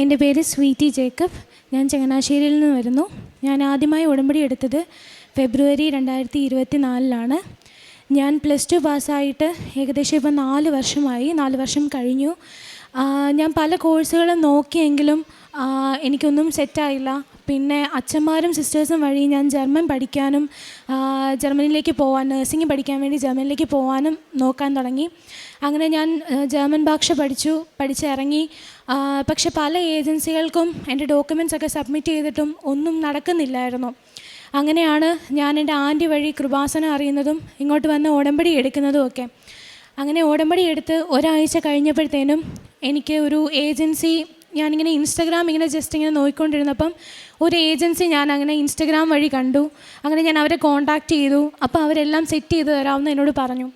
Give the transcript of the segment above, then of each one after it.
എന്റെ പേര് sweety Jacob. ഞാൻ ചങ്ങനാശ്ശേരിയിൽ നിന്ന് വരുന്നു. ഞാൻ ആദ്യമായി ഉടമ്പടി എടുത്തത് ഫെബ്രുവരി രണ്ടായിരത്തി ഇരുപത്തി നാലിലാണ് ഞാൻ പ്ലസ് ടു പാസ്സായിട്ട് ഏകദേശം ഇപ്പം നാല് വർഷമായി നാല് വർഷം കഴിഞ്ഞു. ഞാൻ പല കോഴ്സുകളും നോക്കിയെങ്കിലും എനിക്കൊന്നും സെറ്റായില്ല. പിന്നെ അച്ഛന്മാരും സിസ്റ്റേഴ്സും വഴി ഞാൻ ജർമ്മൻ പഠിക്കാനും ജർമ്മനിയിലേക്ക് പോകാൻ നഴ്സിംഗ് പഠിക്കാൻ വേണ്ടി ജർമ്മനിയിലേക്ക് പോകാനും നോക്കാൻ തുടങ്ങി. അങ്ങനെ ഞാൻ ജർമ്മൻ ഭാഷ പഠിച്ചു പഠിച്ചിറങ്ങി. പക്ഷെ പല ഏജൻസികൾക്കും എന്റെ ഡോക്യുമെന്റ്സ് ഒക്കെ സബ്മിറ്റ് ചെയ്തിട്ടും ഒന്നും നടക്കുന്നില്ലായിരുന്നു. അങ്ങനെയാണ് ഞാൻ എന്റെ ആന്റി വഴി കൃപാസനം അറിയുന്നതും ഇങ്ങോട്ട് വന്ന് ഉടമ്പടി എടുക്കുന്നതും ഒക്കെ. അങ്ങനെ ഉടമ്പടി എടുത്ത് ഒരാഴ്ച കഴിഞ്ഞപ്പോഴത്തേനും എനിക്ക് ഒരു ഏജൻസി ഞാനിങ്ങനെ ഇൻസ്റ്റഗ്രാം ഇങ്ങനെ ജസ്റ്റ് ഇങ്ങനെ നോക്കിക്കൊണ്ടിരുന്നപ്പം ഒരു ഏജൻസി ഞാൻ അങ്ങനെ ഇൻസ്റ്റഗ്രാം വഴി കണ്ടു. അങ്ങനെ ഞാൻ അവരെ കോൺടാക്റ്റ് ചെയ്തു. അപ്പോൾ അവരെല്ലാം സെറ്റ് ചെയ്ത് തരാമെന്ന് എന്നോട് പറഞ്ഞു.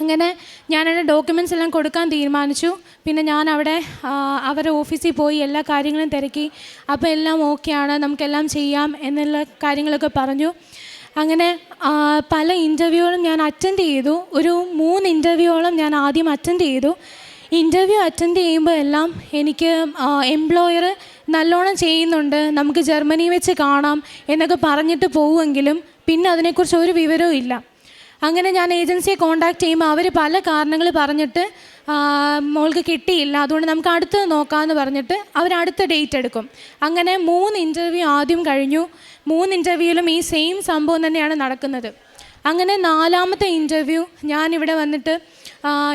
അങ്ങനെ ഞാൻ എന്റെ ഡോക്യുമെന്റ്സ് എല്ലാം കൊടുക്കാൻ തീരുമാനിച്ചു. പിന്നെ ഞാൻ അവിടെ അവരുടെ ഓഫീസിൽ പോയി എല്ലാ കാര്യങ്ങളും തിരക്കി. അപ്പോൾ എല്ലാം ഓക്കെയാണ് നമുക്കെല്ലാം ചെയ്യാം എന്നുള്ള കാര്യങ്ങളൊക്കെ പറഞ്ഞു. അങ്ങനെ പല ഇന്റർവ്യൂകളും ഞാൻ അറ്റൻഡ് ചെയ്തു. ഒരു മൂന്ന് ഇന്റർവ്യൂകളും ഞാൻ ആദ്യം അറ്റൻഡ് ചെയ്തു. ഇന്റർവ്യൂ അറ്റൻഡ് ചെയ്യുമ്പോൾ എല്ലാം എനിക്ക് എംപ്ലോയർ നല്ലോണം ചെയ്യുന്നുണ്ട്. നമുക്ക് ജർമ്മനി വെച്ച് കാണാം എന്നൊക്കെ പറഞ്ഞിട്ട് പോവുമെങ്കിലും പിന്നെ അതിനെക്കുറിച്ച് ഒരു വിവരവും ഇല്ല. അങ്ങനെ ഞാൻ ഏജൻസിയെ കോണ്ടാക്ട് ചെയ്യുമ്പോൾ അവർ പല കാരണങ്ങൾ പറഞ്ഞിട്ട് മോൾക്ക് കിട്ടിയില്ല. അതുകൊണ്ട് നമുക്ക് അടുത്തത് നോക്കാമെന്ന് പറഞ്ഞിട്ട് അവർ അടുത്ത ഡേറ്റ് എടുക്കും. അങ്ങനെ മൂന്ന് ഇന്റർവ്യൂ ആദ്യം കഴിഞ്ഞു. മൂന്ന് ഇന്റർവ്യൂവിലും ഈ സെയിം സംഭവം തന്നെയാണ് നടക്കുന്നത്. അങ്ങനെ നാലാമത്തെ ഇന്റർവ്യൂ ഞാനിവിടെ വന്നിട്ട്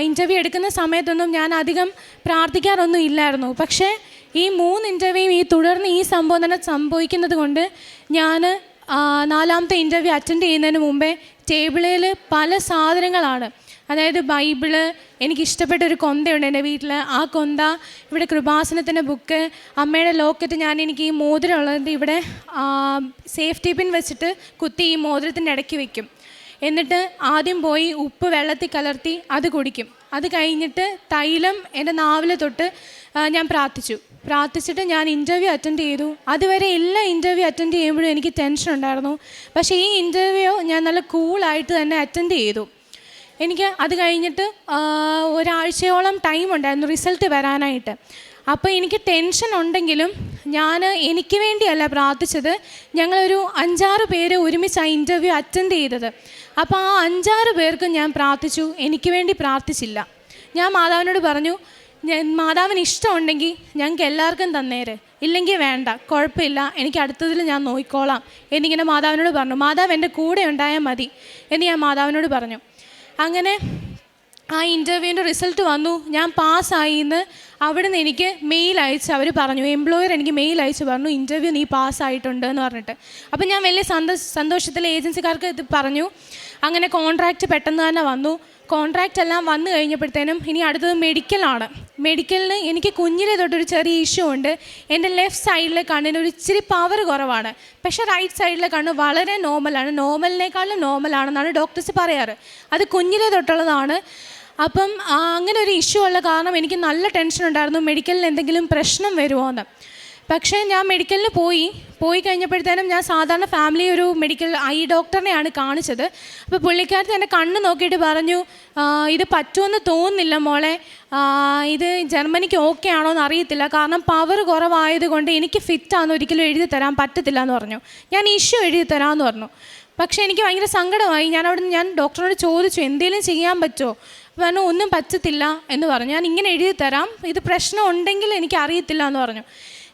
ഇന്റർവ്യൂ എടുക്കുന്ന സമയത്തൊന്നും ഞാൻ അധികം പ്രാർത്ഥിക്കാറൊന്നും ഇല്ലായിരുന്നു. പക്ഷേ ഈ മൂന്ന് ഇന്റർവ്യൂ ഈ തുടർന്ന് ഈ സംഭവം തന്നെ സംഭവിക്കുന്നത് കൊണ്ട് ഞാൻ നാലാമത്തെ ഇന്റർവ്യൂ അറ്റൻഡ് ചെയ്യുന്നതിന് മുമ്പേ ടേബിളിൽ പല സാധനങ്ങളാണ്. അതായത് ബൈബിൾ എനിക്ക് ഇഷ്ടപ്പെട്ട ഒരു കൊന്തയുണ്ട് എന്റെ വീട്ടിൽ ആ കൊന്ത ഇവിടെ കൃപാസനത്തിന്റെ ബുക്ക് അമ്മയുടെ ലോക്കറ്റ് ഞാൻ എനിക്ക് ഈ മോതിരം ഉള്ളത് ഇവിടെ സേഫ്റ്റി പിൻ വെച്ചിട്ട് കുത്തി ഈ മോതിരത്തിന്റെ ഇടയ്ക്ക് വെക്കും. എന്നിട്ട് ആദ്യം പോയി ഉപ്പ് വെള്ളത്തിൽ കലർത്തി അത് കുടിക്കും. അത് കഴിഞ്ഞിട്ട് തൈലം എന്റെ നാവിൽ തൊട്ട് ഞാൻ പ്രാർത്ഥിച്ചു. പ്രാർത്ഥിച്ചിട്ട് ഞാൻ ഇന്റർവ്യൂ അറ്റൻഡ് ചെയ്തു. അതുവരെ എല്ലാ ഇന്റർവ്യൂ അറ്റൻഡ് ചെയ്യുമ്പോഴും എനിക്ക് ടെൻഷൻ ഉണ്ടായിരുന്നു. പക്ഷേ ഈ ഇന്റർവ്യൂ ഞാൻ നല്ല കൂളായിട്ട് തന്നെ അറ്റൻഡ് ചെയ്തു. എനിക്ക് അത് കഴിഞ്ഞിട്ട് ഒരാഴ്ചയോളം ടൈം ഉണ്ടായിരുന്നു റിസൾട്ട് വരാനായിട്ട്. അപ്പോൾ എനിക്ക് ടെൻഷൻ ഉണ്ടെങ്കിലും ഞാൻ എനിക്ക് വേണ്ടിയല്ല പ്രാർത്ഥിച്ചത്. ഞങ്ങളൊരു അഞ്ചാറ് പേര് ഒരുമിച്ച് ആ ഇന്റർവ്യൂ അറ്റൻഡ് ചെയ്തത്. അപ്പോൾ ആ അഞ്ചാറ് പേർക്കും ഞാൻ പ്രാർത്ഥിച്ചു. എനിക്ക് വേണ്ടി പ്രാർത്ഥിച്ചില്ല. ഞാൻ മാതാവിനോട് പറഞ്ഞു ഞാൻ മാതാവിന് ഇഷ്ടമുണ്ടെങ്കിൽ ഞങ്ങൾക്ക് എല്ലാവർക്കും തന്നേര്. ഇല്ലെങ്കിൽ വേണ്ട കുഴപ്പമില്ല. എനിക്ക് അടുത്തതിൽ ഞാൻ നോക്കിക്കോളാം എന്നിങ്ങനെ മാതാവിനോട് പറഞ്ഞു. മാതാവ് എന്റെ കൂടെ ഉണ്ടായാൽ മതി എന്ന് ഞാൻ മാതാവിനോട് പറഞ്ഞു. അങ്ങനെ ആ ഇന്റർവ്യൂവിന്റെ റിസൾട്ട് വന്നു. ഞാൻ പാസ്സായി എന്ന് അവിടെ നിന്ന് എനിക്ക് മെയിൽ അയച്ച് അവർ പറഞ്ഞു. എംപ്ലോയർ എനിക്ക് മെയിൽ അയച്ച് പറഞ്ഞു ഇന്റർവ്യൂ നീ പാസ്സായിട്ടുണ്ട് എന്ന് പറഞ്ഞിട്ട്. അപ്പം ഞാൻ വലിയ സന്തോഷ സന്തോഷത്തിൽ ഏജൻസിക്കാർക്ക് ഇത് പറഞ്ഞു. അങ്ങനെ കോൺട്രാക്റ്റ് പെട്ടെന്ന് തന്നെ വന്നു. കോൺട്രാക്റ്റ് എല്ലാം വന്നു കഴിഞ്ഞപ്പോഴത്തേനും ഇനി അടുത്തത് മെഡിക്കലാണ് മെഡിക്കലിന് എനിക്ക് കുഞ്ഞിലെ തൊട്ടൊരു ചെറിയ ഇഷ്യൂ ഉണ്ട്. എന്റെ ലെഫ്റ്റ് സൈഡിലെ കണ്ണിന് ഒരു ഇച്ചിരി പവർ കുറവാണ്. പക്ഷേ റൈറ്റ് സൈഡിലെ കണ്ണ് വളരെ നോർമലാണ് നോർമലിനേക്കാളും നോർമലാണെന്നാണ് ഡോക്ടേഴ്സ് പറയാറ്. അത് കുഞ്ഞിലെ തൊട്ടുള്ളതാണ്. അപ്പം അങ്ങനെ ഒരു ഇഷ്യൂ ഉള്ള കാരണം എനിക്ക് നല്ല ടെൻഷൻ ഉണ്ടായിരുന്നു. മെഡിക്കലിന് എന്തെങ്കിലും പ്രശ്നം വരുമോ എന്ന്. പക്ഷേ ഞാൻ മെഡിക്കലിന് പോയി. പോയി കഴിഞ്ഞപ്പോഴത്തേനും ഞാൻ സാധാരണ ഫാമിലി ഒരു മെഡിക്കൽ ഐ ഡോക്ടറിനെയാണ് കാണിച്ചത്. അപ്പോൾ പുള്ളിക്കാരത്ത് എന്റെ കണ്ണ് നോക്കിയിട്ട് പറഞ്ഞു ഇത് പറ്റുമെന്ന് തോന്നുന്നില്ല മോളെ. ഇത് ജർമ്മനിക്ക് ഓക്കെ ആണോ എന്ന് അറിയത്തില്ല. കാരണം പവർ കുറവായതുകൊണ്ട് എനിക്ക് ഫിറ്റാന്ന് ഒരിക്കലും എഴുതി തരാൻ പറ്റത്തില്ല എന്ന് പറഞ്ഞു. ഞാൻ ഇഷ്യൂ എഴുതി തരാമെന്ന് പറഞ്ഞു. പക്ഷേ എനിക്ക് ഭയങ്കര സങ്കടമായി. ഞാൻ അവിടെ ഞാൻ ഡോക്ടറിനോട് ചോദിച്ചു എന്തെങ്കിലും ചെയ്യാൻ പറ്റുമോ പറഞ്ഞു ഒന്നും പറ്റത്തില്ല എന്ന് പറഞ്ഞു. ഞാൻ ഇങ്ങനെ എഴുതി തരാം. ഇത് പ്രശ്നം ഉണ്ടെങ്കിൽ എനിക്ക് അറിയത്തില്ല എന്ന് പറഞ്ഞു.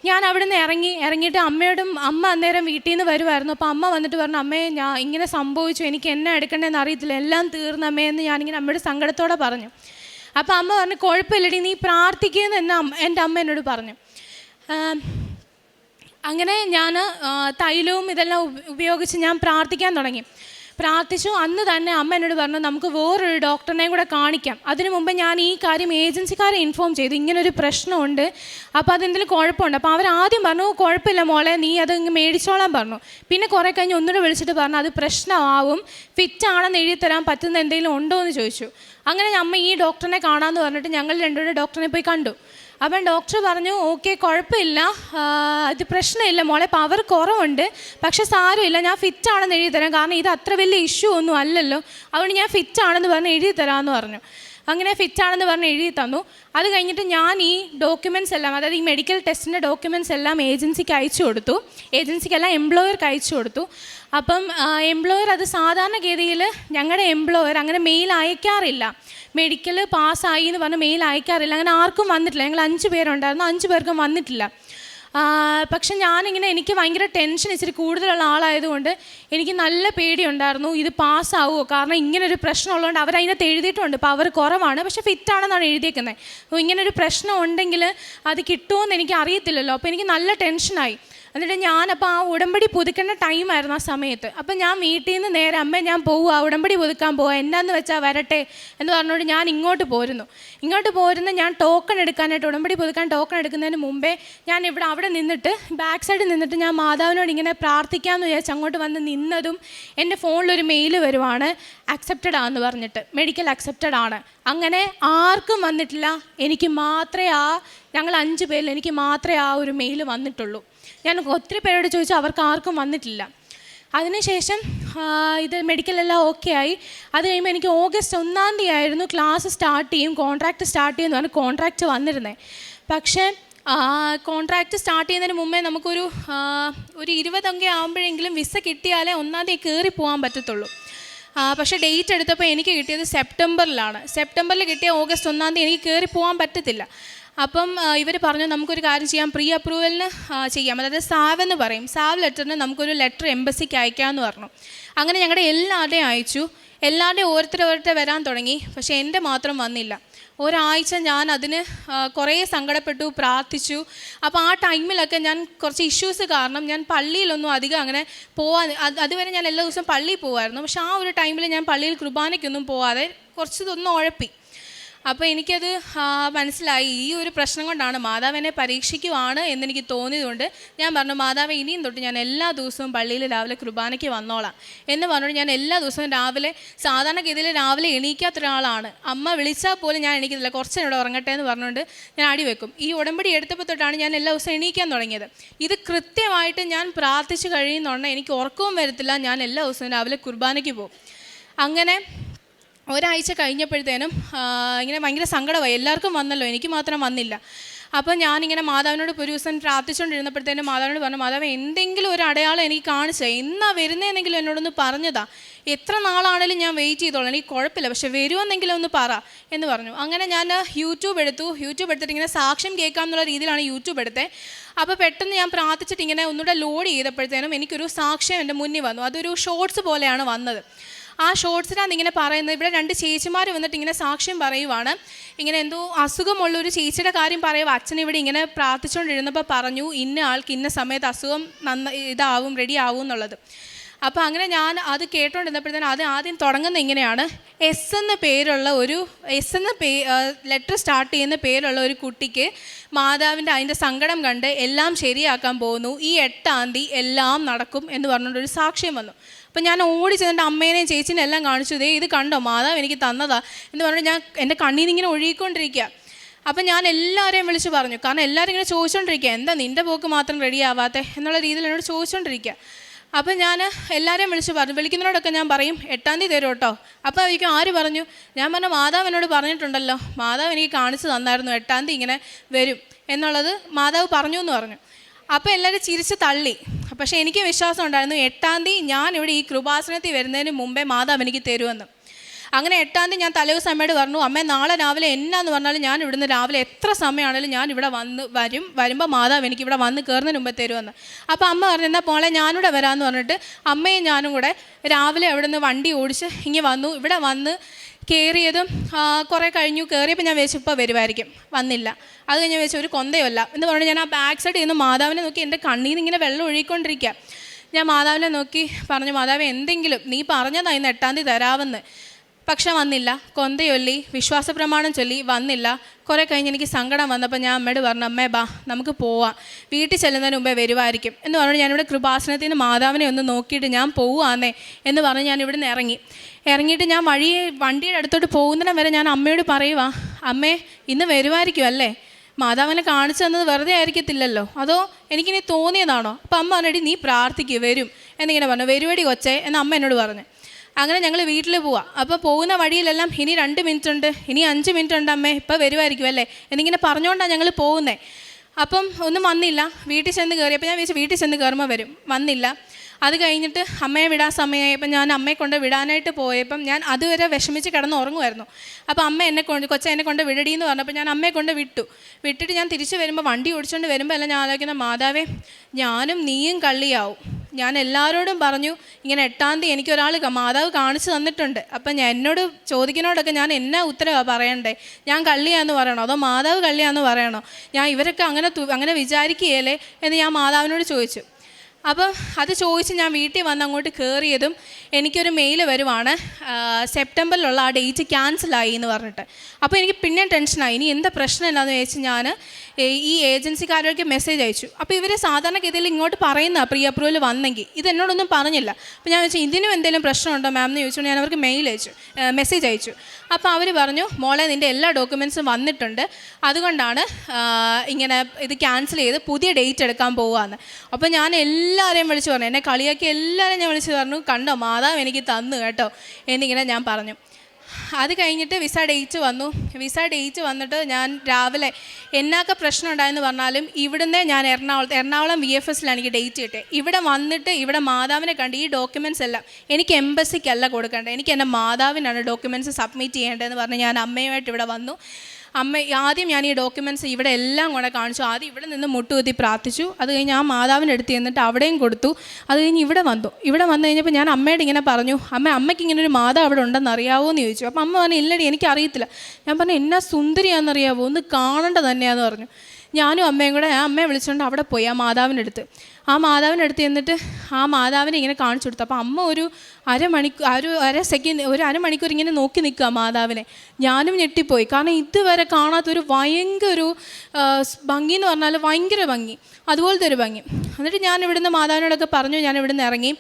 ഞാൻ അവിടെ നിന്ന് ഇറങ്ങി ഇറങ്ങിയിട്ട് അമ്മയോടും അമ്മ അന്നേരം വീട്ടിൽ നിന്ന് വരുമായിരുന്നു അപ്പോൾ അമ്മ വന്നിട്ട് പറഞ്ഞു അമ്മയെ ഞാൻ ഇങ്ങനെ സംഭവിച്ചു. എനിക്ക് എന്നെ എടുക്കണ്ടെന്ന് അറിയത്തില്ല. എല്ലാം തീർന്ന അമ്മയെന്ന് ഞാനിങ്ങനെ അമ്മയുടെ സങ്കടത്തോടെ പറഞ്ഞു. അപ്പോൾ അമ്മ പറഞ്ഞു കുഴപ്പമില്ലടി നീ പ്രാർത്ഥിക്കുമെന്ന് എന്നെ എന്റെ അമ്മ എന്നോട് പറഞ്ഞു. അങ്ങനെ ഞാൻ തൈലവും ഇതെല്ലാം ഉപയോഗിച്ച് ഞാൻ പ്രാർത്ഥിക്കാൻ തുടങ്ങി. പ്രാർത്ഥിച്ചു. അന്ന് തന്നെ അമ്മ എന്നോട് പറഞ്ഞു നമുക്ക് വേറൊരു ഡോക്ടറിനെയും കൂടെ കാണിക്കാം. അതിനു മുമ്പ് ഞാൻ ഈ കാര്യം ഏജൻസിക്കാരെ ഇൻഫോം ചെയ്തു. ഇങ്ങനൊരു പ്രശ്നമുണ്ട്. അപ്പോൾ അതെന്തെങ്കിലും കുഴപ്പമുണ്ട്? അപ്പോൾ അവർ ആദ്യം പറഞ്ഞു കുഴപ്പമില്ല മോളെ നീ അത് ഇങ്ങ് മേടിച്ചോളാൻ പറഞ്ഞു. പിന്നെ കുറേ കഴിഞ്ഞ് ഒന്നുകൂടെ വിളിച്ചിട്ട് പറഞ്ഞു അത് പ്രശ്നമാവും. ഫിറ്റ് ആണെന്ന് എഴുതി തരാൻ പറ്റുന്ന എന്തെങ്കിലും ഉണ്ടോ? എന്ന് ചോദിച്ചു. അങ്ങനെ അമ്മ ഈ ഡോക്ടറിനെ കാണാമെന്ന് പറഞ്ഞിട്ട് ഞങ്ങൾ രണ്ടുപേരും ഡോക്ടറിനെ പോയി കണ്ടു. അപ്പം ഡോക്ടർ പറഞ്ഞു ഓക്കെ കുഴപ്പമില്ല. ഇത് പ്രശ്നമില്ല. മോളെ പവർ കുറവുണ്ട്. പക്ഷെ സാരമില്ല. ഞാൻ ഫിറ്റ് ആണെന്ന് എഴുതി തരാം. കാരണം ഇത് അത്ര വലിയ ഇഷ്യൂ ഒന്നും അല്ലല്ലോ. അതുകൊണ്ട് ഞാൻ ഫിറ്റ് ആണെന്ന് പറഞ്ഞ് എഴുതി തരാമെന്ന് പറഞ്ഞു. അങ്ങനെ ഫിറ്റ് ആണെന്ന് പറഞ്ഞ് എഴുതി തന്നു. അത് കഴിഞ്ഞിട്ട് ഞാൻ ഈ ഡോക്യുമെന്റ്സ് എല്ലാം അതായത് ഈ മെഡിക്കൽ ടെസ്റ്റിന്റെ ഡോക്യുമെന്റ്സ് എല്ലാം ഏജൻസിക്ക് അയച്ചു കൊടുത്തു. ഏജൻസിക്കല്ല എംപ്ലോയർക്ക് അയച്ചു കൊടുത്തു. അപ്പം എംപ്ലോയർ അത് സാധാരണഗതിയിൽ ഞങ്ങളുടെ എംപ്ലോയർ അങ്ങനെ മെയിൽ അയക്കാറില്ല. മെഡിക്കൽ പാസ്സായി എന്ന് പറഞ്ഞ് മെയിൽ അയക്കാറില്ല. അങ്ങനെ ആർക്കും വന്നിട്ടില്ല. ഞങ്ങൾ അഞ്ച് പേരുണ്ടായിരുന്നു. അഞ്ച് പേർക്കും വന്നിട്ടില്ല. പക്ഷെ ഞാനിങ്ങനെ എനിക്ക് ഭയങ്കര ടെൻഷൻ ഇച്ചിരി കൂടുതലുള്ള ആളായതുകൊണ്ട് എനിക്ക് നല്ല പേടിയുണ്ടായിരുന്നു. ഇത് പാസ്സാവുമോ കാരണം ഇങ്ങനൊരു പ്രശ്നമുള്ളതുകൊണ്ട് അവർ അതിനകത്ത് എഴുതിയിട്ടുണ്ട്. പവർ കുറവാണ്. പക്ഷെ ഫിറ്റാണെന്നാണ് എഴുതിയേക്കുന്നത്. അപ്പോൾ ഇങ്ങനൊരു പ്രശ്നം ഉണ്ടെങ്കിൽ അത് കിട്ടുമോ എന്ന് എനിക്ക് അറിയത്തില്ലല്ലോ. അപ്പോൾ എനിക്ക് നല്ല ടെൻഷനായി എന്നിട്ട് ഞാനപ്പോൾ ആ ഉടമ്പടി പുതുക്കേണ്ട ടൈമായിരുന്നു ആ സമയത്ത്. അപ്പം ഞാൻ വീട്ടിൽ നിന്ന് നേരെ അമ്മ ഞാൻ പോവുക ഉടമ്പടി പുതുക്കാൻ പോവുക എന്നാന്ന് വെച്ചാൽ വരട്ടെ? എന്ന് പറഞ്ഞുകൊണ്ട് ഞാൻ ഇങ്ങോട്ട് പോരുന്നു. ഇങ്ങോട്ട് പോരുന്ന ഞാൻ ടോക്കൺ എടുക്കാനായിട്ട് ഉടമ്പടി പുതുക്കാൻ ടോക്കൺ എടുക്കുന്നതിന് മുമ്പേ ഞാൻ ഇവിടെ അവിടെ നിന്നിട്ട് ബാക്ക് സൈഡിൽ നിന്നിട്ട് ഞാൻ മാതാവിനോട് ഇങ്ങനെ പ്രാർത്ഥിക്കാമെന്ന് വിചാരിച്ച് അങ്ങോട്ട് വന്ന് നിന്നതും എന്റെ ഫോണിലൊരു മെയിൽ വരുവാണ് അക്സെപ്റ്റഡ് ആണെന്ന് പറഞ്ഞിട്ട്. മെഡിക്കൽ അക്സെപ്റ്റഡ് ആണ്. അങ്ങനെ ആർക്കും വന്നിട്ടില്ല. എനിക്ക് മാത്രമേ ആ ഞങ്ങൾ അഞ്ച് പേരിൽ എനിക്ക് മാത്രമേ ആ ഒരു മെയിൽ വന്നിട്ടുള്ളൂ. ഞാൻ ഒത്തിരി പേരോട് ചോദിച്ചു അവർക്ക് ആർക്കും വന്നിട്ടില്ല. അതിനുശേഷം ഇത് മെഡിക്കലെല്ലാം ഓക്കെ ആയി. അത് കഴിയുമ്പോൾ എനിക്ക് ഓഗസ്റ്റ് ഒന്നാം തീയതി ആയിരുന്നു ക്ലാസ് സ്റ്റാർട്ട് ചെയ്യും കോൺട്രാക്റ്റ് സ്റ്റാർട്ട് ചെയ്യുമെന്ന് പറഞ്ഞ് കോൺട്രാക്റ്റ് വന്നിരുന്നത് പക്ഷേ കോൺട്രാക്റ്റ് സ്റ്റാർട്ട് ചെയ്യുന്നതിന് മുമ്പേ നമുക്കൊരു ഒരു ഇരുപതൊക്കെ ആകുമ്പോഴെങ്കിലും വിസ കിട്ടിയാലേ ഒന്നാം തീയതി കയറി പോകാൻ പറ്റത്തുള്ളൂ. പക്ഷേ ഡേറ്റ് എടുത്തപ്പോൾ എനിക്ക് കിട്ടിയത് സെപ്റ്റംബറിലാണ്. സെപ്റ്റംബറിൽ കിട്ടിയ ഓഗസ്റ്റ് ഒന്നാം തീയതി എനിക്ക് കയറി പോകാൻ പറ്റത്തില്ല. അപ്പം ഇവർ പറഞ്ഞു നമുക്കൊരു കാര്യം ചെയ്യാം. പ്രീ അപ്രൂവലിന് ചെയ്യാം. അതായത് സാവ് എന്ന് പറയും. സാവ് ലെറ്ററിന് നമുക്കൊരു ലെറ്റർ എംബസിക്ക് അയക്കാമെന്ന് പറഞ്ഞു. അങ്ങനെ ഞങ്ങളുടെ എല്ലാവരുടെയും അയച്ചു. എല്ലാവരുടെയും ഓരോരുത്തരും ഓരോരുത്തർ വരാൻ തുടങ്ങി. പക്ഷേ എന്റെ മാത്രം വന്നില്ല. ഒരാഴ്ച ഞാൻ അതിന് കുറേ സങ്കടപ്പെട്ടു പ്രാർത്ഥിച്ചു. അപ്പോൾ ആ ടൈമിലൊക്കെ ഞാൻ കുറച്ച് ഇഷ്യൂസ് കാരണം ഞാൻ പള്ളിയിലൊന്നും അധികം അങ്ങനെ പോവാൻ അതുവരെ ഞാൻ എല്ലാ ദിവസവും പള്ളിയിൽ പോകുമായിരുന്നു പക്ഷേ ആ ഒരു ടൈമിൽ ഞാൻ പള്ളിയിൽ കുർബാനയ്ക്കൊന്നും പോവാതെ കുറച്ച് ഉഴപ്പി അപ്പോൾ എനിക്കത് മനസ്സിലായി. ഈ ഒരു പ്രശ്നം കൊണ്ടാണ് മാതാവിനെ പരീക്ഷിക്കുവാണ് എന്നെനിക്ക് തോന്നിയതുകൊണ്ട് ഞാൻ പറഞ്ഞു മാതാവ് ഇനിയും തൊട്ട് ഞാൻ എല്ലാ ദിവസവും പള്ളിയിൽ രാവിലെ കുർബാനയ്ക്ക് വന്നോളാം. എന്ന് പറഞ്ഞുകൊണ്ട് ഞാൻ എല്ലാ ദിവസവും രാവിലെ സാധാരണഗതിയിൽ രാവിലെ എണീക്കാത്ത ഒരാളാണ്. അമ്മ വിളിച്ചാൽ പോലും ഞാൻ എണീക്കത്തില്ല. കുറച്ച് ഇവിടെ ഉറങ്ങട്ടെ എന്ന് പറഞ്ഞുകൊണ്ട് ഞാൻ അടി വെക്കും. ഈ ഉടമ്പടി എടുത്തപ്പോൾ തൊട്ടാണ് ഞാൻ എല്ലാ ദിവസവും എണീക്കാൻ തുടങ്ങിയത്. ഇത് കൃത്യമായിട്ട് ഞാൻ പ്രാർത്ഥിച്ച് കഴിയുന്നുണ്ടെങ്കിൽ എനിക്ക് ഉറക്കവും വരത്തില്ല. ഞാൻ എല്ലാ ദിവസവും രാവിലെ കുർബാനയ്ക്ക് പോകും. അങ്ങനെ ഒരാഴ്ച കഴിഞ്ഞപ്പോഴത്തേനും ഇങ്ങനെ ഭയങ്കര സങ്കടമായി. എല്ലാവർക്കും വന്നല്ലോ എനിക്ക് മാത്രം വന്നില്ല. അപ്പോൾ ഞാനിങ്ങനെ മാതാവിനോട് ഒരു ദിവസം പ്രാർത്ഥിച്ചുകൊണ്ടിരുന്നപ്പോഴത്തേനും മാതാവിനോട് പറഞ്ഞു മാതാവ് എന്തെങ്കിലും ഒരു അടയാളം എനിക്ക് കാണിച്ചത് എന്നാ വരുന്നതെന്നെങ്കിലും എന്നോടൊന്ന് പറഞ്ഞതാ. എത്ര നാളാണേലും ഞാൻ വെയിറ്റ് ചെയ്തോളാം. എനിക്ക് കുഴപ്പമില്ല. പക്ഷെ വരുമെന്നെങ്കിലും ഒന്ന് പറ. എന്ന് പറഞ്ഞു. അങ്ങനെ ഞാൻ യൂട്യൂബ് എടുത്തു. യൂട്യൂബ് എടുത്തിട്ട് ഇങ്ങനെ സാക്ഷ്യം കേൾക്കാം എന്നുള്ള രീതിയിലാണ് യൂട്യൂബ് എടുത്തത് അപ്പോൾ പെട്ടെന്ന് ഞാൻ പ്രാർത്ഥിച്ചിട്ട് ഇങ്ങനെ ഒന്നുകൂടെ ലോഡ് ചെയ്തപ്പോഴത്തേനും എനിക്കൊരു സാക്ഷ്യം എന്റെ മുന്നിൽ വന്നു. അതൊരു ഷോർട്സ് പോലെയാണ് വന്നത്. ആ ഷോർട്സിനകത്ത് ഇങ്ങനെ പറയുന്നത് ഇവിടെ രണ്ട് ചേച്ചിമാർ വന്നിട്ട് ഇങ്ങനെ സാക്ഷ്യം പറയുവാണ്. ഇങ്ങനെ എന്തോ അസുഖമുള്ള ഒരു ചേച്ചിയുടെ കാര്യം പറയുക അച്ഛൻ ഇവിടെ ഇങ്ങനെ പ്രാർത്ഥിച്ചുകൊണ്ടിരുന്നപ്പോൾ പറഞ്ഞു ഇന്ന ആൾക്ക് ഇന്ന സമയത്ത് അസുഖം നന്ന ഇതാവും റെഡി ആവും എന്നുള്ളത്. അപ്പോൾ അങ്ങനെ ഞാൻ അത് കേട്ടോണ്ടിരുന്നപ്പോഴത്തേന് അത് ആദ്യം തുടങ്ങുന്ന ഇങ്ങനെയാണ്. എസ് എന്ന പേരുള്ള ഒരു എസ് എന്ന പേ ലെറ്റർ സ്റ്റാർട്ട് ചെയ്യുന്ന പേരുള്ള ഒരു കുട്ടിക്ക് മാതാവിന്റെ അതിന്റെ സങ്കടം കണ്ട് എല്ലാം ശരിയാക്കാൻ പോകുന്നു. ഈ എട്ടാം തീയതി എല്ലാം നടക്കും എന്ന് പറഞ്ഞുകൊണ്ടൊരു സാക്ഷ്യം വന്നു. അപ്പം ഞാൻ ഓടി ചെന്നിട്ട് അമ്മേനെയും ചേച്ചിനെയും എല്ലാം കാണിച്ചു ദേ ഇത് കണ്ടോ? മാതാവ് എനിക്ക് തന്നതാ. എന്ന് പറഞ്ഞാൽ ഞാൻ എന്റെ ഇങ്ങനെ ഒഴുകിക്കൊണ്ടിരിക്കുക അപ്പം ഞാൻ എല്ലാവരെയും വിളിച്ച് പറഞ്ഞു കാരണം എല്ലാവരും ഇങ്ങനെ ചോദിച്ചുകൊണ്ടിരിക്കുക എന്താ നിന്റെ പോക്ക് മാത്രം റെഡി ആവാത്തേ? എന്നുള്ള രീതിയിൽ എന്നോട് ചോദിച്ചുകൊണ്ടിരിക്കുക അപ്പം ഞാൻ എല്ലാവരെയും വിളിച്ച് പറഞ്ഞു വിളിക്കുന്നതിനോടൊക്കെ ഞാൻ പറയും എട്ടാം തീയതി തരും കേട്ടോ അപ്പോൾ എനിക്ക് ആര് പറഞ്ഞു? ഞാൻ പറഞ്ഞു മാതാവ് എന്നോട് പറഞ്ഞിട്ടുണ്ടല്ലോ മാതാവ് എനിക്ക് കാണിച്ചു തന്നായിരുന്നു എട്ടാം തീയതി ഇങ്ങനെ വരും. എന്നുള്ളത് മാതാവ് പറഞ്ഞു എന്ന് പറഞ്ഞു. അപ്പോൾ എല്ലാവരും ചിരിച്ച് തള്ളി. പക്ഷേ എനിക്ക് വിശ്വാസം ഉണ്ടായിരുന്നു എട്ടാം തീയതി ഞാൻ ഇവിടെ ഈ കൃപാസനത്തിൽ വരുന്നതിന് മുമ്പേ മാതാവ് എനിക്ക് തരുമെന്ന്. അങ്ങനെ എട്ടാം തീയതി ഞാൻ തലേദിവസം അമ്മയോട് പറഞ്ഞു അമ്മേ നാളെ രാവിലെ എന്നാന്ന് പറഞ്ഞാലും ഞാൻ ഇവിടുന്ന് രാവിലെ എത്ര സമയമാണെങ്കിലും ഞാൻ ഇവിടെ വന്ന് വരും. വരുമ്പോൾ മാതാവ് എനിക്ക് ഇവിടെ വന്ന് കയറുന്നതിന് മുമ്പേ തരുമെന്ന്. അപ്പോൾ അമ്മ പറഞ്ഞു എന്നാൽ പോളെ ഞാനിവിടെ വരാമെന്ന് പറഞ്ഞിട്ട് അമ്മയും ഞാനും കൂടെ രാവിലെ അവിടുന്ന് വണ്ടി ഓടിച്ച് ഇങ്ങനെ വന്നു. ഇവിടെ വന്ന് കയറിയതും കുറേ കഴിഞ്ഞു. കയറിയപ്പോൾ ഞാൻ വെച്ചു ഇപ്പോൾ വരുമായിരിക്കും വന്നില്ല. അത് കഴിഞ്ഞ് വിചാരിച്ചു ഒരു കൊന്തയല്ല. എന്ന് പറഞ്ഞു ഞാൻ ആ ബാക്ക് സൈഡിൽ നിന്ന് മാതാവിനെ നോക്കി എന്റെ കണ്ണിൽ നിന്ന് ഇങ്ങനെ വെള്ളം ഒഴുകിക്കൊണ്ടിരിക്കുക ഞാൻ മാതാവിനെ നോക്കി പറഞ്ഞു മാതാവ് എന്തെങ്കിലും? നീ പറഞ്ഞതാ ഇന്ന് എട്ടാം തീയതി തരാമെന്ന് പക്ഷെ വന്നില്ല. കൊന്തയൊല്ലി വിശ്വാസ പ്രമാണം ചൊല്ലി വന്നില്ല. കുറേ കഴിഞ്ഞ് എനിക്ക് സങ്കടം വന്നപ്പോൾ ഞാൻ അമ്മയോട് പറഞ്ഞു അമ്മേ ബാ നമുക്ക് പോവാം. വീട്ടിൽ ചെല്ലുന്നതിന് മുമ്പേ വരുമായിരിക്കും എന്ന് പറഞ്ഞു ഞാനിവിടെ കൃപാസനത്തിൽ നിന്ന് മാതാവിനെ ഒന്ന് നോക്കിയിട്ട് ഞാൻ പോവാന്നേ എന്ന് പറഞ്ഞ് ഞാൻ ഇവിടുന്ന് ഇറങ്ങി. ഇറങ്ങിയിട്ട് ഞാൻ വഴി വണ്ടിയുടെ അടുത്തോട്ട് പോകുന്നിടം വരെ ഞാൻ അമ്മയോട് പറയുവാ അമ്മേ ഇന്ന് വരുമായിരിക്കും അല്ലേ? മാതാവിനെ കാണിച്ചു തന്നത് വെറുതെ ആയിരിക്കത്തില്ലല്ലോ. അതോ എനിക്കിനി തോന്നിയതാണോ? അപ്പം അമ്മ പറഞ്ഞടി നീ പ്രാർത്ഥിക്കുക വരും. എന്നിങ്ങനെ പറഞ്ഞു വരുവടി കൊച്ചേ എന്ന് അമ്മ എന്നോട് പറഞ്ഞു. അങ്ങനെ ഞങ്ങൾ വീട്ടിൽ പോവാം. അപ്പോൾ പോകുന്ന വഴിയിലെല്ലാം ഇനി രണ്ട് മിനിറ്റ് ഉണ്ട് ഇനി അഞ്ച് മിനിറ്റ് ഉണ്ട് അമ്മേ ഇപ്പോൾ വരുമായിരിക്കും അല്ലേ? എന്നിങ്ങനെ പറഞ്ഞുകൊണ്ടാണ് ഞങ്ങൾ പോകുന്നത് അപ്പം ഒന്നും വന്നില്ല. വീട്ടിൽ ചെന്ന് കയറി അപ്പോൾ ഞാൻ വിചാരിച്ചു വീട്ടിൽ ചെന്ന് കയറുമ്പോൾ വരും. വന്നില്ല. അത് കഴിഞ്ഞിട്ട് അമ്മയെ വിടാൻ സമയമായപ്പോൾ ഞാൻ അമ്മയെ കൊണ്ട് വിടാനായിട്ട് പോയപ്പം ഞാൻ അതുവരെ വിഷമിച്ച് കിടന്ന് ഉറങ്ങുമായിരുന്നു. അപ്പോൾ അമ്മ എന്നെ കൊണ്ട് കൊച്ച എന്നെ കൊണ്ട് വിടടി എന്ന് പറഞ്ഞപ്പോൾ ഞാൻ അമ്മയെ കൊണ്ട് വിട്ടു. വിട്ടിട്ട് ഞാൻ തിരിച്ച് വരുമ്പോൾ വണ്ടി ഓടിച്ചുകൊണ്ട് വരുമ്പോൾ എല്ലാം ഞാൻ ആലോചിക്കുന്ന മാതാവേ ഞാനും നീയും കള്ളിയാവും. ഞാൻ എല്ലാവരോടും പറഞ്ഞു ഇങ്ങനെ എട്ടാം തീയതി എനിക്ക് ഒരാൾ മാതാവ് കാണിച്ചു തന്നിട്ടുണ്ട്. അപ്പം ഞാൻ എന്നോട് ചോദിക്കുന്നോടൊക്കെ ഞാൻ എന്നാ ഉത്തരവാണ് പറയണ്ടേ? ഞാൻ കള്ളിയാന്ന് പറയണോ? അതോ മാതാവ് കള്ളിയാന്ന് പറയണോ? ഞാൻ ഇവരൊക്കെ അങ്ങനെ അങ്ങനെ വിചാരിക്കുകയല്ലേ? എന്ന് ഞാൻ മാതാവിനോട് ചോദിച്ചു. അപ്പം അത് ചോദിച്ച് ഞാൻ വീട്ടിൽ വന്ന് അങ്ങോട്ട് കയറിയതും എനിക്കൊരു മെയിൽ വരുവാണ്. സെപ്റ്റംബറിലുള്ള ആ ഡേറ്റ് ക്യാൻസലായി എന്ന് പറഞ്ഞിട്ട്. അപ്പോൾ എനിക്ക് പിന്നെ ടെൻഷനായി ഇനി എന്താ പ്രശ്നം എന്താണെന്ന് ചോദിച്ച് ഞാൻ ഈ ഏജൻസിക്കാരൊക്കെ മെസ്സേജ് അയച്ചു. അപ്പോൾ ഇവർ സാധാരണഗതിയിൽ ഇങ്ങോട്ട് പറയുന്ന പ്രീ അപ്രൂവൽ വന്നെങ്കിൽ ഇത് എന്നോടൊന്നും പറഞ്ഞില്ല. അപ്പോൾ ഞാൻ ചോദിച്ചു ഇതിനും എന്തെങ്കിലും പ്രശ്നമുണ്ടോ മാം എന്ന് ചോദിച്ചുകൊണ്ട് ഞാൻ അവർക്ക് മെയിൽ അയച്ചു മെസ്സേജ് അയച്ചു. അപ്പോൾ അവർ പറഞ്ഞു മോളെ നിന്റെ എല്ലാ ഡോക്യുമെൻസും വന്നിട്ടുണ്ട്. അതുകൊണ്ടാണ് ഇങ്ങനെ ഇത് ക്യാൻസൽ ചെയ്ത് പുതിയ ഡേറ്റ് എടുക്കാൻ പോവുകയെന്ന്. അപ്പോൾ ഞാൻ എല്ലാവരെയും വിളിച്ചു പറഞ്ഞു. എന്നെ കളിയാക്കി എല്ലാവരെയും ഞാൻ വിളിച്ചു പറഞ്ഞു. കണ്ടോ മാതാവ് എനിക്ക് തന്നു കേട്ടോ എന്നിങ്ങനെ ഞാൻ പറഞ്ഞു. അത് കഴിഞ്ഞിട്ട് വിസ ഡേറ്റ് വന്നു. വിസ ഡേറ്റ് വന്നിട്ട് ഞാൻ രാവിലെ എന്നൊക്കെ പ്രശ്നം ഉണ്ടായെന്ന് പറഞ്ഞാലും ഇവിടുന്ന് ഞാൻ എറണാകുളത്ത് എറണാകുളം വി എഫ് എസിലാണ് എനിക്ക് ഡേറ്റ് കിട്ടിയത് ഇവിടെ വന്നിട്ട് ഇവിടെ മാതാവിനെ കണ്ട് ഈ ഡോക്യുമെന്റ്സ് എല്ലാം എനിക്ക് എംബസിക്കല്ല കൊടുക്കേണ്ടത്. എനിക്ക് എന്റെ മാതാവിനാണ് ഡോക്യുമെന്റ്സ് സബ്മിറ്റ് ചെയ്യേണ്ടതെന്ന് പറഞ്ഞ് ഞാൻ അമ്മയുമായിട്ട് ഇവിടെ വന്നു. അമ്മ ആദ്യം ഞാൻ ഈ ഡോക്യുമെന്റ്സ് ഇവിടെ എല്ലാം കൂടെ കാണിച്ചു. ആദ്യം ഇവിടെ നിന്ന് മുട്ടുകുത്തി പ്രാർത്ഥിച്ചു. അത് കഴിഞ്ഞ് ആ മാതാവിന്റെ അടുത്ത് ചെന്നിട്ട് അവിടെയും കൊടുത്തു. അത് കഴിഞ്ഞ് ഇവിടെ വന്നു. ഇവിടെ വന്നു കഴിഞ്ഞപ്പോൾ ഞാൻ അമ്മയോട് ഇങ്ങനെ പറഞ്ഞു അമ്മ അമ്മയ്ക്ക് ഇങ്ങനെ ഒരു മാതാവ് അവിടെ ഉണ്ടെന്ന് അറിയാവോ എന്ന് ചോദിച്ചു. അപ്പം അമ്മ പറഞ്ഞു ഇല്ലടി എനിക്കറിയത്തില്ല. ഞാൻ പറഞ്ഞു എന്നാ സുന്ദരിയാണെന്നറിയാവോ? ഒന്ന് കാണേണ്ട തന്നെയാന്ന് പറഞ്ഞു. ഞാനും അമ്മയും കൂടെ ആ അമ്മയെ വിളിച്ചുകൊണ്ട് അവിടെ പോയി ആ മാതാവിന്റെ അടുത്ത്. ആ മാതാവിന്റെ അടുത്ത് ചെന്നിട്ട് ആ മാതാവിനെ ഇങ്ങനെ കാണിച്ചു കൊടുത്തു. അപ്പോൾ അമ്മ ഒരു അരമണിക്കൂർ ഒരു അര സെക്കൻഡ് ഒരു അരമണിക്കൂർ ഇങ്ങനെ നോക്കി നിൽക്കുക മാതാവിനെ. ഞാനും ഞെട്ടിപ്പോയി. കാരണം ഇതുവരെ ഭയങ്കര ഒരു ആ, സ് ഭംഗി എന്ന് പറഞ്ഞാൽ ഭയങ്കര ഭംഗി. അതുപോലത്തെ ഒരു ഭംഗി. എന്നിട്ട് ഞാൻ ഇവിടുന്ന് മാതാവിനോടൊക്കെ പറഞ്ഞു ഞാൻ ഇവിടുന്ന് ഇറങ്ങി.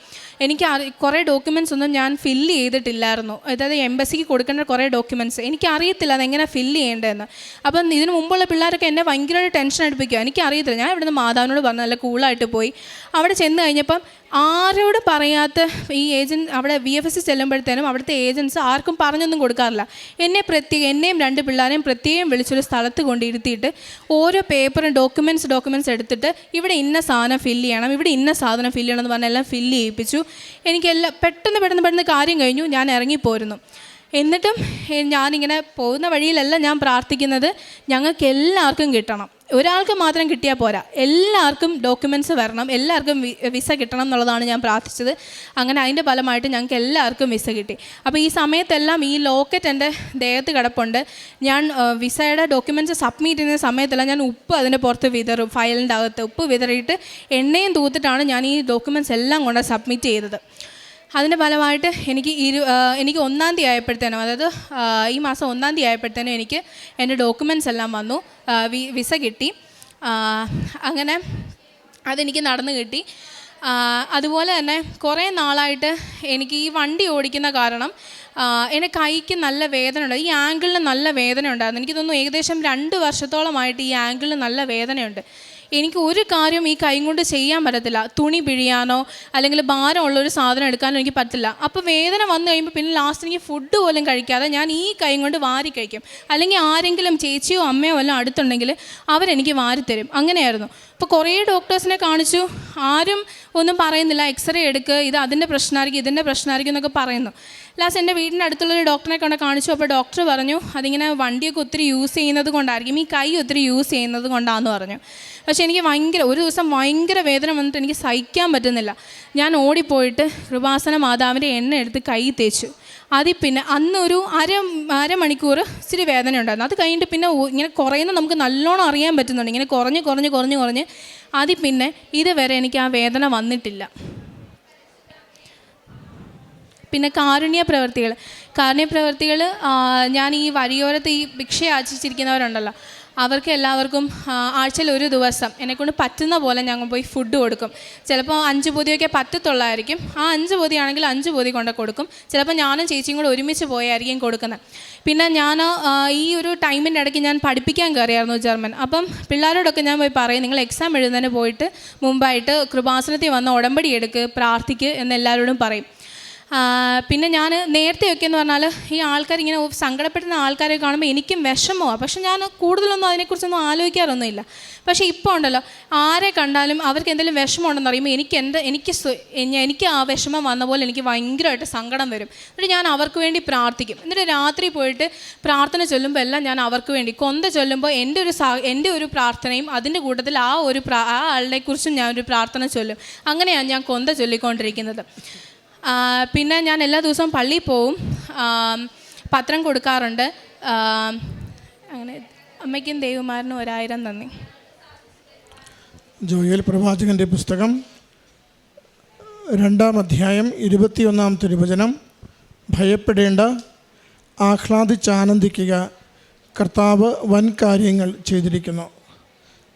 എനിക്ക് കുറേ ഡോക്യുമെന്റ്സ് ഒന്നും ഞാൻ ഫില്ല് ചെയ്തിട്ടില്ലായിരുന്നു. അതായത് എംബസിക്ക് കൊടുക്കേണ്ട കുറേ ഡോക്യുമെന്റ്സ് എനിക്ക് അറിയത്തില്ല അതെങ്ങനെ ഫില്ല് ചെയ്യേണ്ടതെന്ന്. അപ്പം ഇതിന് മുമ്പുള്ള പിള്ളേരൊക്കെ എന്നെ ഭയങ്കരമായിട്ട് ടെൻഷൻ അടുപ്പിക്കുക എനിക്ക് അറിയത്തില്ല ഞാൻ ഇവിടുന്ന് മാതാവിനോട് പറഞ്ഞു നല്ല കൂളായിട്ട് പോയി. അവിടെ ചെന്ന് കഴിഞ്ഞപ്പം ആരോട് പറയാത്ത ഈ ഏജന്റ് അവിടെ വി എഫ് എസ് ചെല്ലുമ്പോഴത്തേനും അവിടുത്തെ ഏജൻസ് ആർക്കും പറഞ്ഞൊന്നും കൊടുക്കാറില്ല. എന്നെ പ്രത്യേകം എന്നെയും രണ്ട് പിള്ളേരെയും പ്രത്യേകം വിളിച്ചൊരു സ്ഥലത്ത് കൊണ്ടിരുത്തിയിട്ട് ഓരോ പേപ്പറും ഡോക്യുമെന്റ്സ് ഡോക്യുമെന്റ്സ് എടുത്തിട്ട് ഇവിടെ ഇന്ന സാധനം ഫില്ല് ചെയ്യണം ഇവിടെ ഇന്ന സാധനം ഫില്ല് ചെയ്യണം എന്ന് പറഞ്ഞ് എല്ലാം ഫില്ല് ചെയ്യിപ്പിച്ചു. എനിക്കെല്ലാം പെട്ടെന്ന് പെട്ടെന്ന് പെട്ടെന്ന് കാര്യം കഴിഞ്ഞു ഞാൻ ഇറങ്ങിപ്പോരുന്നു എന്നിട്ടും ഞാനിങ്ങനെ പോകുന്ന വഴിയിലല്ല ഞാൻ പ്രാർത്ഥിക്കുന്നത് ഞങ്ങൾക്ക് എല്ലാവർക്കും കിട്ടണം. ഒരാൾക്ക് മാത്രം കിട്ടിയാൽ പോരാ. എല്ലാവർക്കും ഡോക്യുമെന്റ്സ് വരണം. എല്ലാവർക്കും വിസ കിട്ടണം എന്നുള്ളതാണ് ഞാൻ പ്രാർത്ഥിച്ചത്. അങ്ങനെ അതിന്റെ ഫലമായിട്ട് ഞങ്ങൾക്ക് എല്ലാവർക്കും വിസ കിട്ടി. അപ്പോൾ ഈ സമയത്തെല്ലാം ഈ ലോക്കറ്റ് എന്റെ ദേഹത്ത് കിടപ്പുണ്ട്. ഞാൻ വിസയുടെ ഡോക്യുമെന്റ്സ് സബ്മിറ്റ് ചെയ്യുന്ന സമയത്തെല്ലാം ഞാൻ ഉപ്പ് അതിന്റെ പുറത്ത് വിതറും. ഫയലിന്റെ അകത്ത് ഉപ്പ് വിതറിയിട്ട് എണ്ണയും തൂത്തിട്ടാണ് ഞാൻ ഈ ഡോക്യുമെന്റ്സ് എല്ലാം കൊണ്ട് സബ്മിറ്റ് ചെയ്തത്. അതിന്റെ ഫലമായിട്ട് എനിക്ക് ഇരു എനിക്ക് ഒന്നാം തീയതി ആയപ്പോഴത്തേനും അതായത് ഈ മാസം ഒന്നാം തീയതി ആയപ്പോഴത്തേനും എനിക്ക് എന്റെ ഡോക്യുമെന്റ്സ് എല്ലാം വന്നു. വിസ കിട്ടി. അങ്ങനെ അതെനിക്ക് നടന്നു കിട്ടി. അതുപോലെ തന്നെ കുറേ നാളായിട്ട് എനിക്ക് ഈ വണ്ടി ഓടിക്കുന്ന കാരണം എന്റെ കൈക്ക് നല്ല വേദന ഉണ്ട്. ഈ ആംഗിളിന് നല്ല വേദന ഉണ്ടായിരുന്നു. എനിക്ക് തോന്നുന്നു ഏകദേശം രണ്ട് വർഷത്തോളമായിട്ട് ഈ ആംഗിളിന് നല്ല വേദനയുണ്ട്. എനിക്ക് ഒരു കാര്യം ഈ കൈ കൊണ്ട് ചെയ്യാൻ പറ്റത്തില്ല. തുണി പിഴിയാനോ അല്ലെങ്കിൽ ഭാരമുള്ള ഒരു സാധനം എടുക്കാനോ എനിക്ക് പറ്റില്ല അപ്പോൾ വേദന വന്നു കഴിയുമ്പോൾ പിന്നെ ലാസ്റ്റ് എനിക്ക് ഫുഡ് പോലും കഴിക്കാതെ ഞാൻ ഈ കൈ കൊണ്ട് വാരി കഴിക്കും. അല്ലെങ്കിൽ ആരെങ്കിലും ചേച്ചിയോ അമ്മയോ വല്ലതും അടുത്തുണ്ടെങ്കിൽ അവരെനിക്ക് വാരിത്തരും. അങ്ങനെയായിരുന്നു. അപ്പോൾ കുറേ ഡോക്ടേഴ്സിനെ കാണിച്ചു. ആരും ഒന്നും പറയുന്നില്ല. എക്സ്റേ എടുക്കുക ഇത് അതിന്റെ പ്രശ്നമായിരിക്കും ഇതിന്റെ പ്രശ്നമായിരിക്കും എന്നൊക്കെ പറയുന്നു. ലാസ്റ്റ് എന്റെ വീടിന്റെ അടുത്തുള്ളൊരു ഡോക്ടറെ കൊണ്ട് കാണിച്ചു. അപ്പോൾ ഡോക്ടർ പറഞ്ഞു അതിങ്ങനെ വണ്ടിയൊക്കെ ഒത്തിരി യൂസ് ചെയ്യുന്നത് കൊണ്ടായിരിക്കും. ഈ കൈ ഒത്തിരി യൂസ് ചെയ്യുന്നത് കൊണ്ടാണെന്ന് പറഞ്ഞു. പക്ഷേ എനിക്ക് ഭയങ്കര ഒരു ദിവസം ഭയങ്കര വേദന വന്നിട്ട് എനിക്ക് സഹിക്കാൻ പറ്റുന്നില്ല. ഞാൻ ഓടിപ്പോയിട്ട് കൃപാസന മാതാവിന്റെ എണ്ണ എടുത്ത് കൈ തേച്ചു. അതിൽ പിന്നെ അന്നൊരു അര അരമണിക്കൂർ ഇച്ചിരി വേദന ഉണ്ടായിരുന്നു. അത് കഴിഞ്ഞിട്ട് പിന്നെ ഇങ്ങനെ കുറയുന്ന നമുക്ക് നല്ലോണം അറിയാൻ പറ്റുന്നുണ്ട്. ഇങ്ങനെ കുറഞ്ഞ് കുറഞ്ഞ് കുറഞ്ഞ് കുറഞ്ഞ് അതിൽ പിന്നെ ഇതുവരെ എനിക്ക് ആ വേദന വന്നിട്ടില്ല. പിന്നെ കാരുണ്യ പ്രവൃത്തികൾ കാരുണ്യ പ്രവൃത്തികൾ ഞാൻ ഈ വഴിയോരത്ത് ഈ ഭിക്ഷ യാചിച്ചിരിക്കുന്നവരുണ്ടല്ലോ അവർക്ക് എല്ലാവർക്കും ആഴ്ചയിൽ ഒരു ദിവസം എന്നെക്കൊണ്ട് പറ്റുന്ന പോലെ ഞങ്ങൾ പോയി ഫുഡ് കൊടുക്കും. ചിലപ്പോൾ അഞ്ച് പൊതിയൊക്കെ പറ്റത്തുള്ളായിരിക്കും. ആ അഞ്ച് പൊതിയാണെങ്കിൽ അഞ്ച് പൊതി കൊണ്ട് കൊടുക്കും. ചിലപ്പോൾ ഞാനും ചേച്ചിയും കൂടെ ഒരുമിച്ച് പോയായിരിക്കും കൊടുക്കുന്നത് പിന്നെ ഞാൻ ഈ ഒരു ടൈമിന്റെ ഇടയ്ക്ക് ഞാൻ പഠിപ്പിക്കാൻ കയറിയായിരുന്നു ജർമ്മൻ. അപ്പം പിള്ളേരോടൊക്കെ ഞാൻ പോയി പറയും നിങ്ങൾ എക്സാം എഴുതുന്നതിന് പോയിട്ട് മുമ്പായിട്ട് കൃപാസനത്തിൽ വന്ന് ഉടമ്പടി എടുക്ക് പ്രാർത്ഥിക്ക് എന്ന് എല്ലാവരോടും പറയും. പിന്നെ ഞാൻ നേരത്തെയൊക്കെ എന്ന് പറഞ്ഞാൽ ഈ ആൾക്കാർ ഇങ്ങനെ സങ്കടപ്പെടുന്ന ആൾക്കാരെ കാണുമ്പോൾ എനിക്കും വിഷമമാണ് പക്ഷെ ഞാൻ കൂടുതലൊന്നും അതിനെക്കുറിച്ചൊന്നും ആലോചിക്കാറൊന്നുമില്ല. പക്ഷേ ഇപ്പോൾ ഉണ്ടല്ലോ ആരെ കണ്ടാലും അവർക്ക് എന്തെങ്കിലും വിഷമം ഉണ്ടെന്ന് അറിയുമ്പോൾ എനിക്ക് എന്റെ എനിക്ക് എനിക്ക് ആ വിഷമം വന്ന പോലെ എനിക്ക് ഭയങ്കരമായിട്ട് സങ്കടം വരും. എന്നിട്ട് ഞാൻ അവർക്ക് വേണ്ടി പ്രാർത്ഥിക്കും. എന്നിട്ട് രാത്രി പോയിട്ട് പ്രാർത്ഥന ചൊല്ലുമ്പോൾ എല്ലാം ഞാൻ അവർക്ക് വേണ്ടി കൊന്ത ചൊല്ലുമ്പോൾ എന്റെ ഒരു സാ എന്റെ ഒരു പ്രാർത്ഥനയും അതിന്റെ കൂട്ടത്തിൽ ആ ഒരു പ്രാ ആ ആളുടെക്കുറിച്ചും ഞാൻ ഒരു പ്രാർത്ഥന ചൊല്ലും. അങ്ങനെയാണ് ഞാൻ കൊന്ത ചൊല്ലിക്കൊണ്ടിരിക്കുന്നത്. പിന്നെ ഞാൻ എല്ലാ ദിവസവും പള്ളിയിൽ പോവും. പത്രം കൊടുക്കാറുണ്ട്. അങ്ങനെ അമ്മയ്ക്കും ദേവുമാരനും ഒരായിരം നന്ദി. ജോയൽ പ്രവാചകന്റെ പുസ്തകം രണ്ടാം അധ്യായം ഇരുപത്തിയൊന്നാം തിരുവചനം. ഭയപ്പെടേണ്ട ആഹ്ലാദിച്ചാനന്ദിക്കുക കർത്താവ് വൻ കാര്യങ്ങൾ ചെയ്തിരിക്കുന്നു.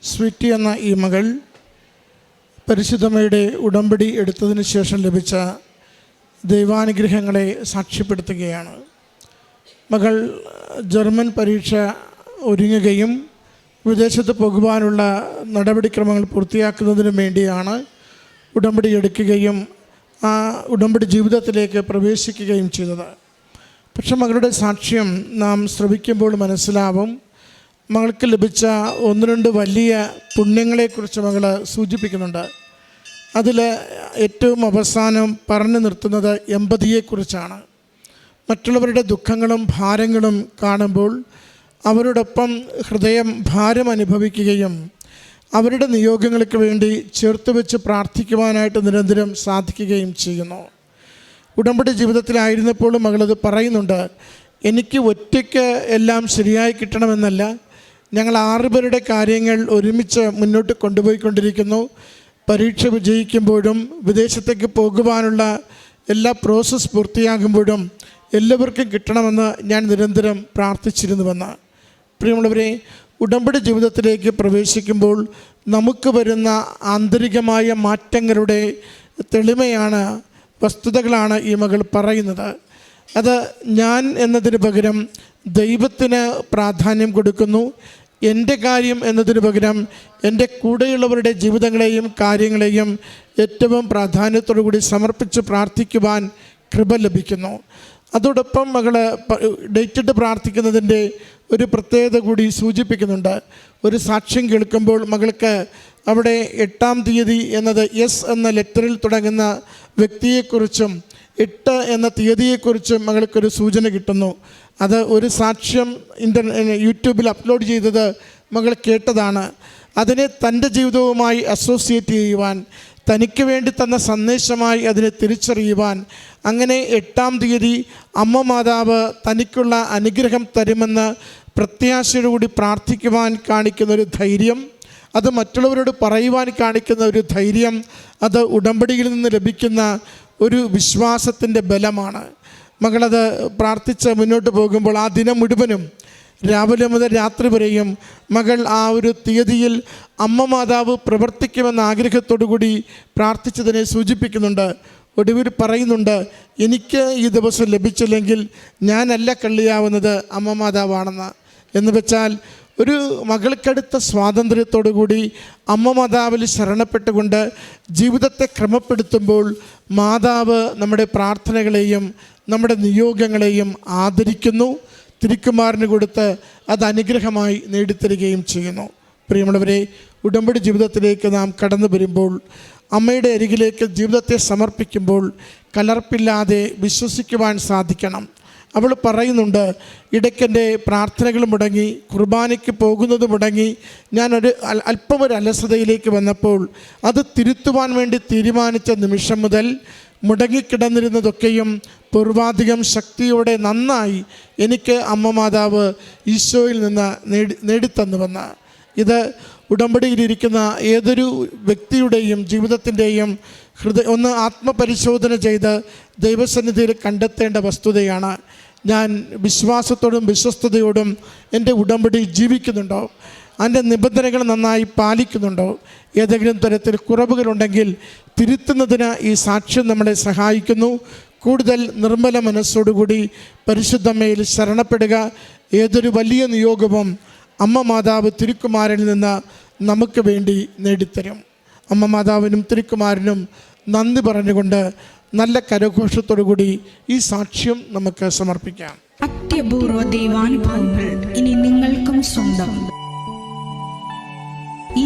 സ്വിറ്റി എന്ന ഈ മകൾ പരിശുദ്ധമയുടെ ഉടമ്പടി എടുത്തതിന് ശേഷം ലഭിച്ച ദൈവാനുഗ്രഹങ്ങളെ സാക്ഷ്യപ്പെടുത്തുകയാണ്. മകൾ ജർമ്മൻ പരീക്ഷ ഒരുങ്ങുകയും വിദേശത്ത് പോകുവാനുള്ള നടപടിക്രമങ്ങൾ പൂർത്തിയാക്കുന്നതിന് വേണ്ടിയാണ് ഉടമ്പടി എടുക്കുകയും ആ ഉടമ്പടി ജീവിതത്തിലേക്ക് പ്രവേശിക്കുകയും ചെയ്തത്. പക്ഷെ മകളുടെ സാക്ഷ്യം നാം ശ്രവിക്കുമ്പോൾ മനസ്സിലാവും. മകൾക്ക് ലഭിച്ച ഒന്ന് രണ്ട് വലിയ പുണ്യങ്ങളെക്കുറിച്ച് മകൾ സൂചിപ്പിക്കുന്നുണ്ട്. അതിൽ ഏറ്റവും അവസാനം പറഞ്ഞു നിർത്തുന്നത് എമ്പതിയെക്കുറിച്ചാണ്. മറ്റുള്ളവരുടെ ദുഃഖങ്ങളും ഭാരങ്ങളും കാണുമ്പോൾ അവരോടൊപ്പം ഹൃദയം ഭാരം അനുഭവിക്കുകയും അവരുടെ നിയോഗങ്ങൾക്ക് വേണ്ടി ചേർത്ത് വെച്ച് പ്രാർത്ഥിക്കുവാനായിട്ട് നിരന്തരം സാധിക്കുകയും ചെയ്യുന്നു. ഉടമ്പടി ജീവിതത്തിലായിരുന്നപ്പോഴും മകളത് പറയുന്നുണ്ട് എനിക്ക് ഒറ്റയ്ക്ക് എല്ലാം ശരിയായി കിട്ടണമെന്നല്ല. ഞങ്ങൾ ആറുപേരുടെ കാര്യങ്ങൾ ഒരുമിച്ച് മുന്നോട്ട് കൊണ്ടുപോയിക്കൊണ്ടിരിക്കുന്നു. പരീക്ഷ വിജയിക്കുമ്പോഴും വിദേശത്തേക്ക് പോകുവാനുള്ള എല്ലാ പ്രോസസ്സ് പൂർത്തിയാകുമ്പോഴും എല്ലാവർക്കും കിട്ടണമെന്ന് ഞാൻ നിരന്തരം പ്രാർത്ഥിച്ചിരുന്നുവെന്ന്. പ്രിയമുള്ളവരെ ഉടമ്പടി ജീവിതത്തിലേക്ക് പ്രവേശിക്കുമ്പോൾ നമുക്ക് വരുന്ന ആന്തരികമായ മാറ്റങ്ങളുടെ തെളിമയാണ് വസ്തുതകളാണ് ഈ മകൾ പറയുന്നത്. അത് ഞാൻ എന്നതിന് പകരം ദൈവത്തിന് പ്രാധാന്യം കൊടുക്കുന്നു. എന്റെ കാര്യം എന്നതിന് പകരം എന്റെ കൂടെയുള്ളവരുടെ ജീവിതങ്ങളെയും കാര്യങ്ങളെയും ഏറ്റവും പ്രാധാന്യത്തോടു കൂടി സമർപ്പിച്ച് പ്രാർത്ഥിക്കുവാൻ കൃപ ലഭിക്കുന്നു. അതോടൊപ്പം മകൾ ഡേറ്റിട്ട് പ്രാർത്ഥിക്കുന്നതിന്റെ ഒരു പ്രത്യേകത കൂടി സൂചിപ്പിക്കുന്നുണ്ട്. ഒരു സാക്ഷ്യം കേൾക്കുമ്പോൾ മകൾക്ക് അവിടെ എട്ടാം തീയതി എന്നത് എസ് എന്ന ലെറ്ററിൽ തുടങ്ങുന്ന വ്യക്തിയെക്കുറിച്ചും എട്ട് എന്ന തീയതിയെക്കുറിച്ചും മകൾക്കൊരു സൂചന കിട്ടുന്നു. അത് ഒരു സാക്ഷ്യം ഇന്റർ യൂട്യൂബിൽ അപ്ലോഡ് ചെയ്തത് മകൾ കേട്ടതാണ്. അതിനെ തന്റെ ജീവിതവുമായി അസോസിയേറ്റ് ചെയ്യുവാൻ തനിക്ക് വേണ്ടി തന്ന സന്ദേശമായി അതിനെ തിരിച്ചറിയുവാൻ അങ്ങനെ എട്ടാം തീയതി അമ്മ മാതാവ് തനിക്കുള്ള അനുഗ്രഹം തരുമെന്ന് പ്രത്യാശയോടുകൂടി പ്രാർത്ഥിക്കുവാൻ കാണിക്കുന്ന ഒരു ധൈര്യം അത് മറ്റുള്ളവരോട് പറയുവാൻ കാണിക്കുന്ന ഒരു ധൈര്യം അത് ഉടമ്പടിയിൽ നിന്ന് ലഭിക്കുന്ന ഒരു വിശ്വാസത്തിന്റെ ബലമാണ്. മകളത് പ്രാർത്ഥിച്ച് മുന്നോട്ട് പോകുമ്പോൾ ആ ദിനം മുഴുവനും രാവിലെ മുതൽ രാത്രി വരെയും മകൾ ആ ഒരു തീയതിയിൽ അമ്മ മാതാവ് പ്രവർത്തിക്കുമെന്ന ആഗ്രഹത്തോടു കൂടി പ്രാർത്ഥിച്ചതിനെ സൂചിപ്പിക്കുന്നുണ്ട്. ഒടുവിൽ പറയുന്നുണ്ട് എനിക്ക് ഈ ദിവസം ലഭിച്ചില്ലെങ്കിൽ ഞാനല്ല കള്ളിയാവുന്നത് അമ്മ മാതാവാണെന്ന്. എന്ന് വെച്ചാൽ ഒരു മകൾക്കടുത്ത സ്വാതന്ത്ര്യത്തോടു കൂടി അമ്മ മാതാവിൽ ശരണപ്പെട്ടുകൊണ്ട് ജീവിതത്തെ ക്രമപ്പെടുത്തുമ്പോൾ മാതാവ് നമ്മുടെ പ്രാർത്ഥനകളെയും നമ്മുടെ നിയോഗങ്ങളെയും ആദരിക്കുന്നു. തിരുക്കുമാറിന് കൊടുത്ത് അത് അനുഗ്രഹമായി നേടിത്തരികയും ചെയ്യുന്നു. പ്രിയമുള്ളവരെ ഉടമ്പടി ജീവിതത്തിലേക്ക് നാം കടന്നു വരുമ്പോൾ അമ്മയുടെ അരികിലേക്ക് ജീവിതത്തെ സമർപ്പിക്കുമ്പോൾ കലർപ്പില്ലാതെ വിശ്വസിക്കുവാൻ സാധിക്കണം. അവൾ പറയുന്നുണ്ട് ഇടയ്ക്കെന്റെ പ്രാർത്ഥനകൾ മുടങ്ങി കുർബാനയ്ക്ക് പോകുന്നത് മുടങ്ങി ഞാനൊരു അല്പം ഒരു അലസതയിലേക്ക് വന്നപ്പോൾ അത് തിരുത്തുവാൻ വേണ്ടി തീരുമാനിച്ച നിമിഷം മുതൽ മുടങ്ങിക്കിടന്നിരുന്നതൊക്കെയും പൂർവാധികം ശക്തിയോടെ നന്നായി എനിക്ക് അമ്മ മാതാവ് ഈശോയിൽ നിന്ന് നേടി നേടിത്തന്നുവെന്ന്. ഇത് ഉടമ്പടിയിലിരിക്കുന്ന ഏതൊരു വ്യക്തിയുടെയും ജീവിതത്തിന്റെയും ഹൃദയ ഒന്ന് ആത്മപരിശോധന ചെയ്ത് ദൈവസന്നിധിയിൽ കണ്ടെത്തേണ്ട വസ്തുതയാണ്. ഞാൻ വിശ്വാസത്തോടും വിശ്വസ്തയോടും എന്റെ ഉടമ്പടി ജീവിക്കുന്നുണ്ടോ? അതിന്റെ നിബന്ധനകൾ നന്നായി പാലിക്കുന്നുണ്ടോ? ഏതെങ്കിലും തരത്തിൽ കുറവുകളുണ്ടെങ്കിൽ തിരുത്തുന്നതിന് ഈ സാക്ഷ്യം നമ്മളെ സഹായിക്കുന്നു. കൂടുതൽ നിർമ്മല മനസ്സോടുകൂടി പരിശുദ്ധമ്മയിൽ ശരണപ്പെടുക. ഏതൊരു വലിയ നിയോഗവും അമ്മ മാതാവ് തിരുക്കുമാരനിൽ നിന്ന് നമുക്ക് വേണ്ടി നേടിത്തരും. അമ്മ മാതാവിനും തിരുക്കുമാരനും നന്ദി പറഞ്ഞുകൊണ്ട് നല്ല കരഘോഷത്തോടു കൂടി ഈ സാക്ഷ്യം നമുക്ക് സമർപ്പിക്കാം. അത്യപൂർവ ദൈവാനുഭവങ്ങൾ ഇനി നിങ്ങൾക്കും സ്വന്തം. ഈ